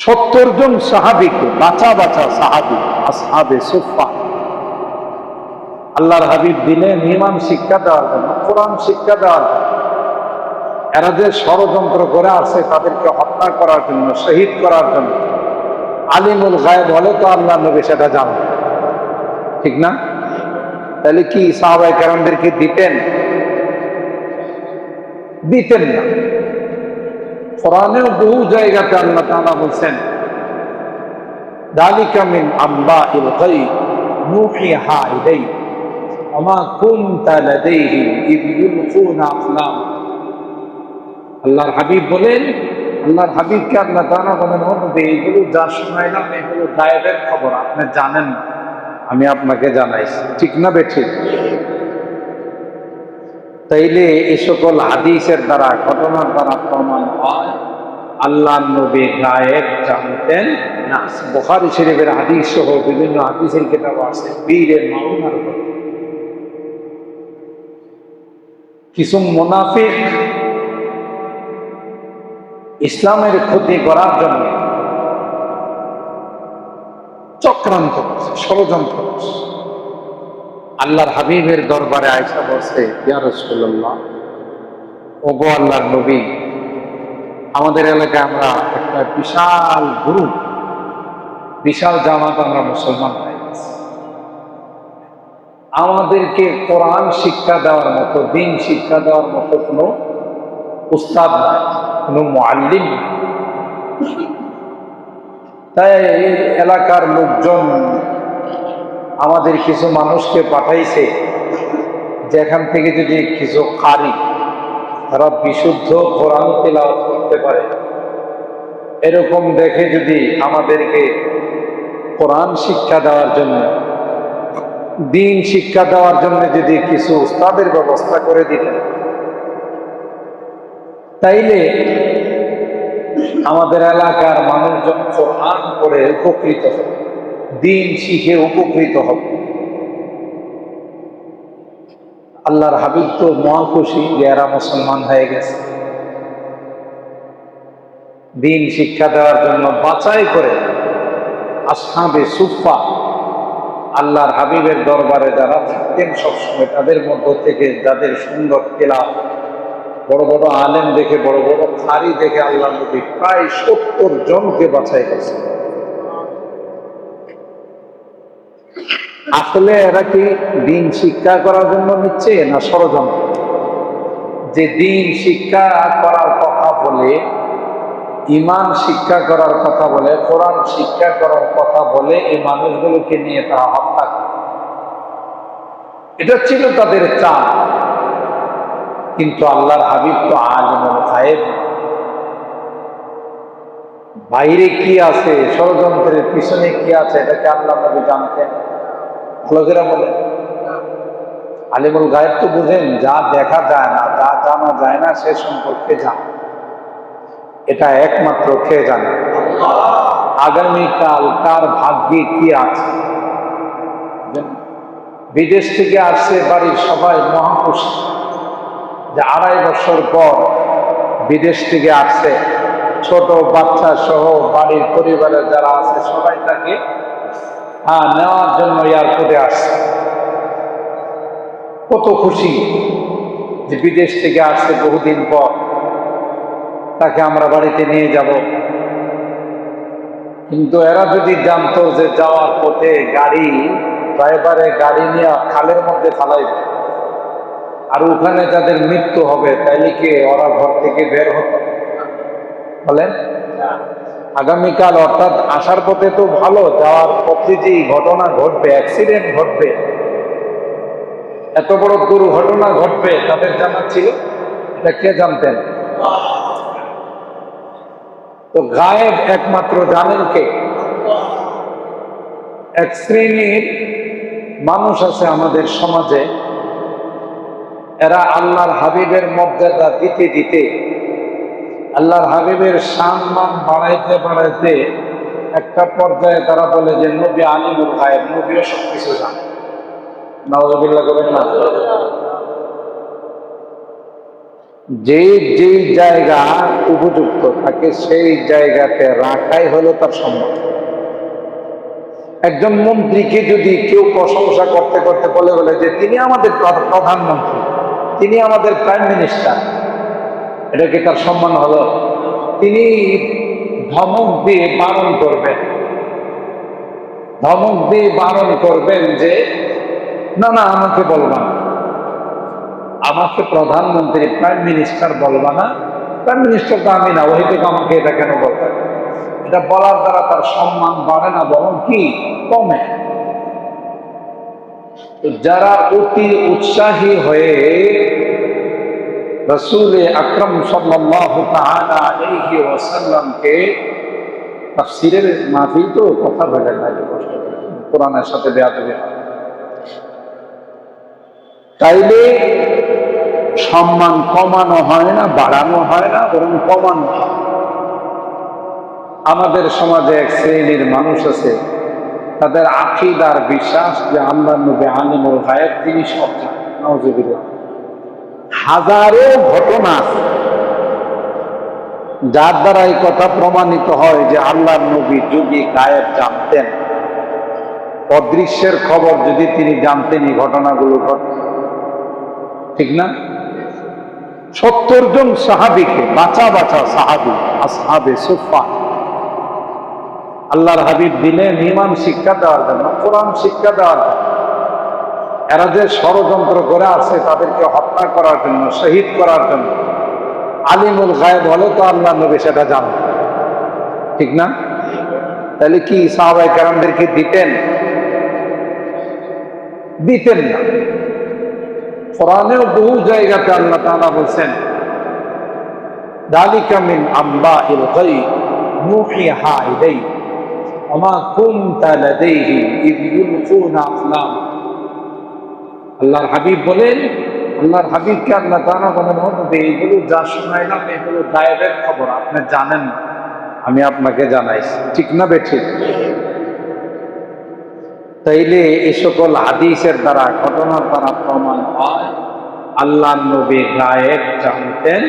সত্তর জন সাহাবিকে, বাঁচা বাঁচা সাহাবি, আসহাবে সুফা আল্লাহর হাবিব দিলেন ইমান শিক্ষা দেওয়ার জন্য, কোরআন শিক্ষা দেওয়ার জন্য। এরা যে ষড়যন্ত্র করে আছে, তাদেরকে হত্যা করার জন্য, শহীদ করার জন্য। আলিমুল গায়েব হলে তো আল্লাহ নবী সেটা জানবে ঠিক না? তাহলে কি সাহাবাই কারামদেরকে দিতেন? দিতেন না। কোরআনেও বহু জায়গাতে আল্লাহ তাআলা বলছেন আল্লাহর হাবিব বলেন, আল্লাহর হাবিবকে আল্লাহ তাআলা বলেন এগুলো যা এগুলো গায়েবের খবর, আপনি জানেন আমি আপনাকে জানাইছি। ঠিক না বেঠিক তাইলে এ সকল হাদিসের দ্বারা, ঘটনার দ্বারা প্রমাণ হয়, আল্লাহ নবী গায়েব জানতেন না। বুখারী শরীফের হাদিস সহ বিভিন্ন হাদিসের কিতাব আছে বীরের উপর। কিছু মুনাফিক ইসলামের ক্ষতি করার জন্য চক্রান্ত করছে, ষড়যন্ত্র করছে। আল্লাহর হাবিবের দরবারে আয়সা বলছে, ইয়া ওগো আল্লাহর নবী, আমাদের এলাকায় আমরা একটা বিশাল গ্রুপ, বিশাল জামাত আমরা মুসলমান আমাদেরকে কোরআন শিক্ষা দেওয়ার মতো, দিন শিক্ষা দেওয়ার মতো কোনো উস্তাদ নাই, কোনো মুআল্লিম নাই। তাই এলাকার লোকজন আমাদের কিছু মানুষকে পাঠাইছে, যেখান থেকে যদি কিছু কারি তারা বিশুদ্ধ কোরআন তেলাওয়াত করতে পারে। এরকম দেখে যদি আমাদেরকে কোরআন শিক্ষা দেওয়ার জন্য, দিন শিক্ষা দেওয়ার জন্য যদি কিছু উস্তাদের ব্যবস্থা করে দিতেন, তাইলে আমাদের এলাকার মানুষজন কোরআন করে উপকৃত হবে দিন শিখে উপকৃত হবে। আল্লাহর হাবিব তো মহাখুশি যে এরা মুসলমান হয়ে গেছে। দিন শিক্ষা দেওয়ার জন্য বাছাই করে আসহাবে সুফা আল্লাহর হাবিবের দরবারে যারা থাকতেন সবসময় তাদের মধ্য থেকে যাদের সুন্দর তেলা বড় বড় আলেম দেখে, বড় বড় খারি দেখে আল্লাহ নবী প্রায় সত্তর জনকে বাছাই করছে আসলে এরা কি দিন শিক্ষা করার জন্য নিচ্ছে না ষড়যন্ত্র? যে দিন শিক্ষা করার কথা বলে, ইমান শিক্ষা করার কথা বলে, কোরআন শিক্ষা করার কথা বলে এই মানুষগুলোকে নিয়ে তারা হত্যা এটা ছিল তাদের চাপ। কিন্তু আল্লাহর হাবিব তো আজমল সাহেব। বাইরে কি আছে? ষড়যন্ত্রের পিছনে কি আছে? এটাকে আল্লাহ নবী জানতেন। লোকেরা বলে। আলিমুল গায়েব তো বুঝেন, যা দেখা যায় না, যা জানা যায় না, সে সম্পর্কে জান। এটা একমাত্র কে জানে? আগামীকাল কার ভাগ্যে কি আছে? বিদেশ থেকে আসছে বাড়ির সবাই মহাপুষি যে আড়াই বছর পর বিদেশ থেকে আসছে, ছোট বাচ্চা সহ বাড়ির পরিবারের যারা আছে, সবাই তাকে হ্যাঁ নেওয়ার জন্য এয়ারপোর্টে আসছে। কত খুশি যে বিদেশ থেকে আসছে বহুদিন পর। তাকে আমরা বাড়িতে নিয়ে যাব। কিন্তু এরা যদি জানতো যে যাওয়ার পথে গাড়ি, ড্রাইভারে গাড়ি নিয়ে খালের মধ্যে ফালাইবে আর ওখানে যাদের মৃত্যু হবে, তাইলে কি ওরা ঘর থেকে বের হতো? বলেন? আগামীকাল অর্থাৎ আসার পথে তো ভালো, যাওয়ার পথে যে ঘটনা ঘটবে অ্যাক্সিডেন্ট ঘটবে, এত বড় দুর্ঘটনা ঘটবে, তাদের জানা ছিল? এটা কে জানতেন? তো গায়েব একমাত্র জানেন কে? এক শ্রেণির মানুষ আছে আমাদের সমাজে, এরা আল্লাহর হাবিবের মর্যাদা দিতে দিতে আল্লাহর হাবিবের সম্মান বাড়াইতে বাড়াইতে একটা পর্যায়ে তারা বলে যে, নবী আলিমুল গায়েব, নবীও সব কিছু জানে করেন না? যে যেই জায়গা উপযুক্ত থাকে, সেই জায়গাতে রাখাই হলো তার সম্মান। একজন মন্ত্রীকে যদি কেউ প্রশংসা করতে করতে বলে বলে যে, তিনি আমাদের প্র- প্রধানমন্ত্রী, তিনি আমাদের প্রাইম মিনিস্টার। এটা কি তার সম্মান হলো। তিনি ধমক দিয়ে বারণ করবেন। ধমক দিয়ে বারণ করবেন যে, না না, আমাকে বলবা আমাকে প্রধানমন্ত্রী প্রাইম মিনিস্টার বলবা না। প্রাইম মিনিস্টার তো আমি না, ওই থেকে আমাকে এটা কেন বলবে? এটা বলার দ্বারা তার সম্মান বাড়ে না, বরং কি? কমে। যারা অতি উৎসাহী হয়ে রসুল আকরম ওয়াসাল্লামকে তাফসীরের মাহফিল তো কথা কষ্ট করে। কোরআনের সাথে বেয়াদবি হয় তাইলে সম্মান কমানো হয় না, বাড়ানো হয় না, বরং কমানো হয় আমাদের সমাজে এক শ্রেণির মানুষ আছে, তাদের আকিদার বিশ্বাস যে আমরা নবী আলিমুল গায়েব তিনি সব জানেন। হাজারো ঘটনা। আছে যার দ্বারা এই কথা প্রমাণিত হয় যে আল্লাহ নবী যদি গায়েব জানতেন। অদৃশ্যের খবর যদি তিনি জানতেন এই ঘটনাগুলো ঠিক না? সত্তর জন সাহাবিকে, বাঁচা বাঁচা সাহাবি, আসহাবে সুফা আল্লাহর হাবিব দিলেন ইমান শিক্ষা দেওয়ার জন্য, কোরআন শিক্ষা দেওয়ার জন্য। এরা যে ষড়যন্ত্র করে আছে তাদেরকে হত্যা করার জন্য, শহীদ করার জন্য। আলিমুল গায়েব হলে তো আল্লাহ নবী সেটা জানতেন ঠিক না? তাহলে কি সাহাবাই কারামদেরকে দিতেন? দিতেন না। কোরআনেও বহু জায়গাতে আল্লাহ তাআলা বলছেন মিন আম্বাইল গায়ব নূহিহা ইলাইক ওমা কুনতা লাদাইহিম ইয ইউলকুনা আকলাম আল্লাহর হাবিব বলেন, আল্লাহর হাবিবকে আল্লাহ তারা বলেন এইগুলো যা শোনাইলাম এগুলো গায়েবের খবর, আপনি জানেন আমি আপনাকে জানাইছি ঠিক না বে ঠিক? তাইলে এ সকল হাদিসের দ্বারা ঘটনার দ্বারা প্রমাণ হয়, আল্লাহ নবী গায়েব জানতেন